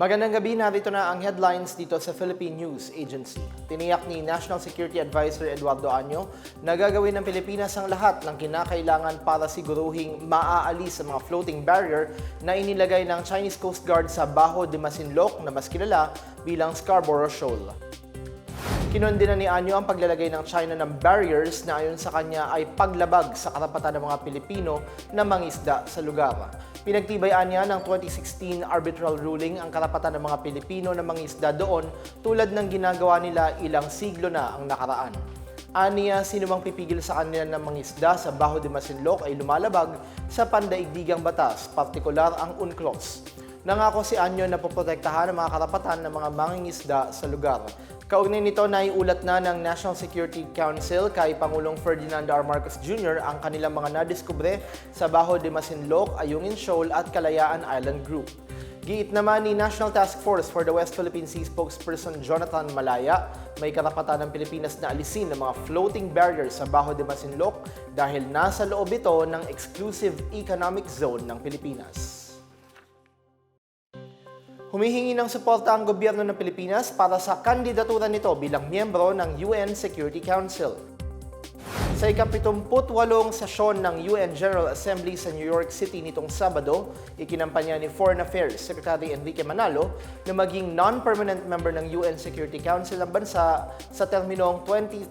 Magandang gabi, narito na ang headlines dito sa Philippine News Agency. Tiniyak ni National Security Advisor Eduardo Año na gagawin ng Pilipinas ang lahat ng kinakailangan para siguruhing maaalis ang mga floating barrier na inilagay ng Chinese Coast Guard sa Baho de Masinloc na mas kilala bilang Scarborough Shoal. Kinondena ni Anyo ang paglalagay ng China ng barriers na ayon sa kanya ay paglabag sa karapatan ng mga Pilipino na mangisda sa lugar. Pinagtibayan niya ng 2016 arbitral ruling ang karapatan ng mga Pilipino na mangisda doon tulad ng ginagawa nila ilang siglo na ang nakaraan. Aniya, sino mang pipigil sa kanila ng mangisda sa Baho de Masinloc ay lumalabag sa pandaigdigang batas, partikular ang UNCLOS. Nangako si Anyo na poprotektahan ang mga karapatan ng mga mangingisda sa lugar. Kaugnay nito na iulat na ng National Security Council kay Pangulong Ferdinand R. Marcos Jr. ang kanilang mga nadiskubre sa Baho de Masinloc, Ayungin Shoal at Kalayaan Island Group. Giit naman ni National Task Force for the West Philippine Sea spokesperson Jonathan Malaya, may karapatan ng Pilipinas na alisin ang mga floating barriers sa Baho de Masinloc dahil nasa loob ito ng exclusive economic zone ng Pilipinas. Humihingi ng suporta ang gobyerno ng Pilipinas para sa kandidatura nito bilang miyembro ng UN Security Council. Sa ikapitumpu't-walong sesyon ng UN General Assembly sa New York City nitong Sabado, ikinampanya ni Foreign Affairs Secretary Enrique Manalo na maging non-permanent member ng UN Security Council ang bansa sa terminong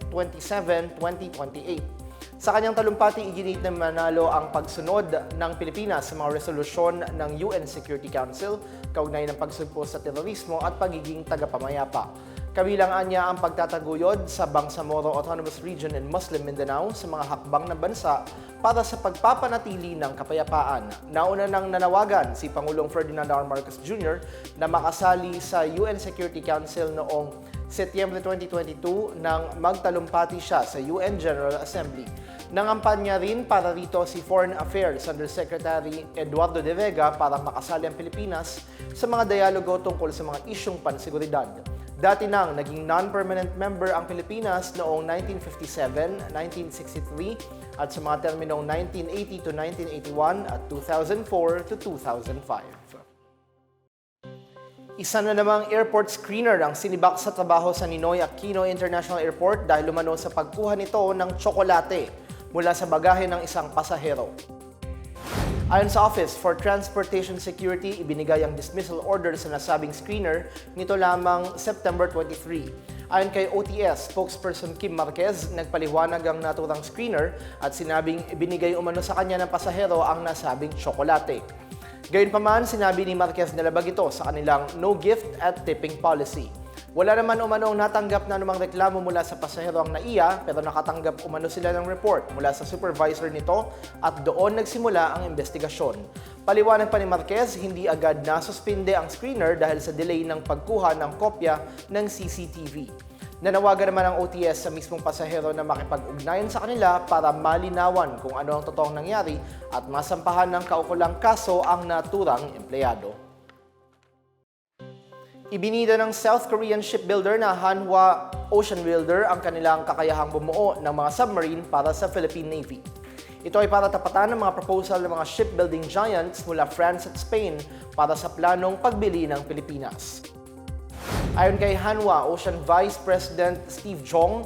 2027-2028. Sa kanyang talumpati, iginit ng Manalo ang pagsunod ng Pilipinas sa mga resolusyon ng UN Security Council, kaugnay ng pagsugpo sa terorismo at pagiging tagapamayapa. Kabilangan niya ang pagtataguyod sa Bangsamoro Autonomous Region in Muslim Mindanao sa mga hakbang ng bansa para sa pagpapanatili ng kapayapaan. Nauna nang nanawagan si Pangulong Ferdinand R. Marcos Jr. na makasali sa UN Security Council noong Setyembre 2022 nang magtalumpati siya sa UN General Assembly. Nangampanya rin para rito si Foreign Affairs Undersecretary Eduardo De Vega para makasali ang Pilipinas sa mga dialogo tungkol sa mga isyong panseguridad. Dati nang naging non-permanent member ang Pilipinas noong 1957, 1963 at sa mga terminong 1980 to 1981 at 2004 to 2005. Isa na namang airport screener ang sinibak sa trabaho sa Ninoy Aquino International Airport dahil lumano sa pagkuha nito ng tsokolate mula sa bagahe ng isang pasahero. Ayon sa Office for Transportation Security, ibinigay ang dismissal order sa nasabing screener nito lamang September 23. Ayon kay OTS spokesperson Kim Marquez, nagpaliwanag ang naturang screener at sinabing ibinigay umano sa kanya ng pasahero ang nasabing tsokolate. Gayunpaman, sinabi ni Marquez na labag ito sa kanilang no gift at tipping policy. Wala naman umanong natanggap na anumang reklamo mula sa pasahero ang naiya pero nakatanggap umano sila ng report mula sa supervisor nito at doon nagsimula ang investigasyon. Paliwanag pa ni Marquez, hindi agad nasuspinde ang screener dahil sa delay ng pagkuha ng kopya ng CCTV. Nanawagan naman ang OTS sa mismong pasahero na makipag-ugnayan sa kanila para malinawan kung ano ang totoong nangyari at masampahan ng kaukulang kaso ang naturang empleyado. Ibinida ng South Korean shipbuilder na Hanwha Ocean Builder ang kanilang kakayahang bumuo ng mga submarine para sa Philippine Navy. Ito ay para tapatan ng mga proposal ng mga shipbuilding giants mula France at Spain para sa planong pagbili ng Pilipinas. Ayon kay Hanwha Ocean Vice President Steve Jong,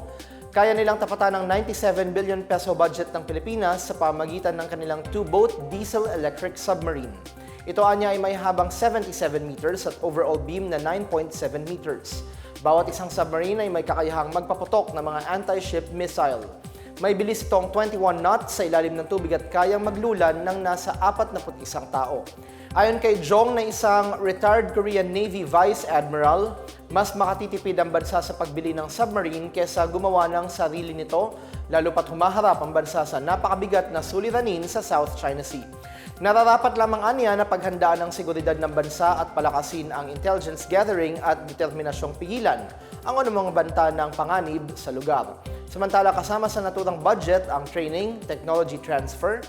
kaya nilang tapatan ng 97 billion peso budget ng Pilipinas sa pamagitan ng kanilang two-boat diesel-electric submarine. Ito anya ay may habang 77 meters at overall beam na 9.7 meters. Bawat isang submarine ay may kakayahang magpaputok ng mga anti-ship missile. May bilis itong 21 knots sa ilalim ng tubig at kayang maglulan ng nasa 41 tao. Ayon kay Jong na isang retired Korean Navy Vice Admiral, mas makatitipid ang bansa sa pagbili ng submarine kesa gumawa ng sarili nito, lalo pat humaharap ang bansa sa napakabigat na suliranin sa South China Sea. Nararapat lamang aniya na paghandaan ng seguridad ng bansa at palakasin ang intelligence gathering at determinasyong pigilan ang anumang banta ng panganib sa lugar. Samantala kasama sa naturang budget ang training, technology transfer,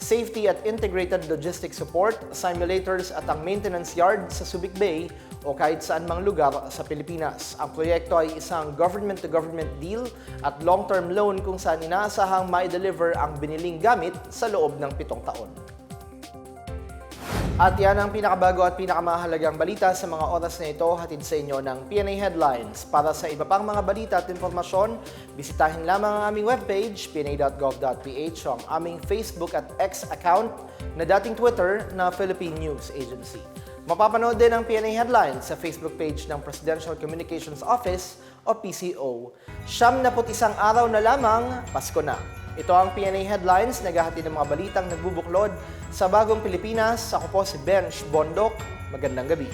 safety at integrated logistics support, simulators at ang maintenance yard sa Subic Bay o kahit saan mang lugar sa Pilipinas. Ang proyekto ay isang government-to-government deal at long-term loan kung saan inaasahang ma-deliver ang biniling gamit sa loob ng pitong taon. At yan ang pinakabago at pinakamahalagang balita sa mga oras na ito hatid sa inyo ng PNA Headlines. Para sa iba pang mga balita at informasyon, bisitahin lamang ang aming webpage, pna.gov.ph o ang aming Facebook at X account na dating Twitter na Philippine News Agency. Mapapanood din ang PNA Headlines sa Facebook page ng Presidential Communications Office o PCO. Siyam na isang araw na lamang, Pasko na. Ito ang PNA Headlines, naghahatid ng mga balitang nagbubuklod sa bagong Pilipinas. Ako po si Bench Bondok. Magandang gabi.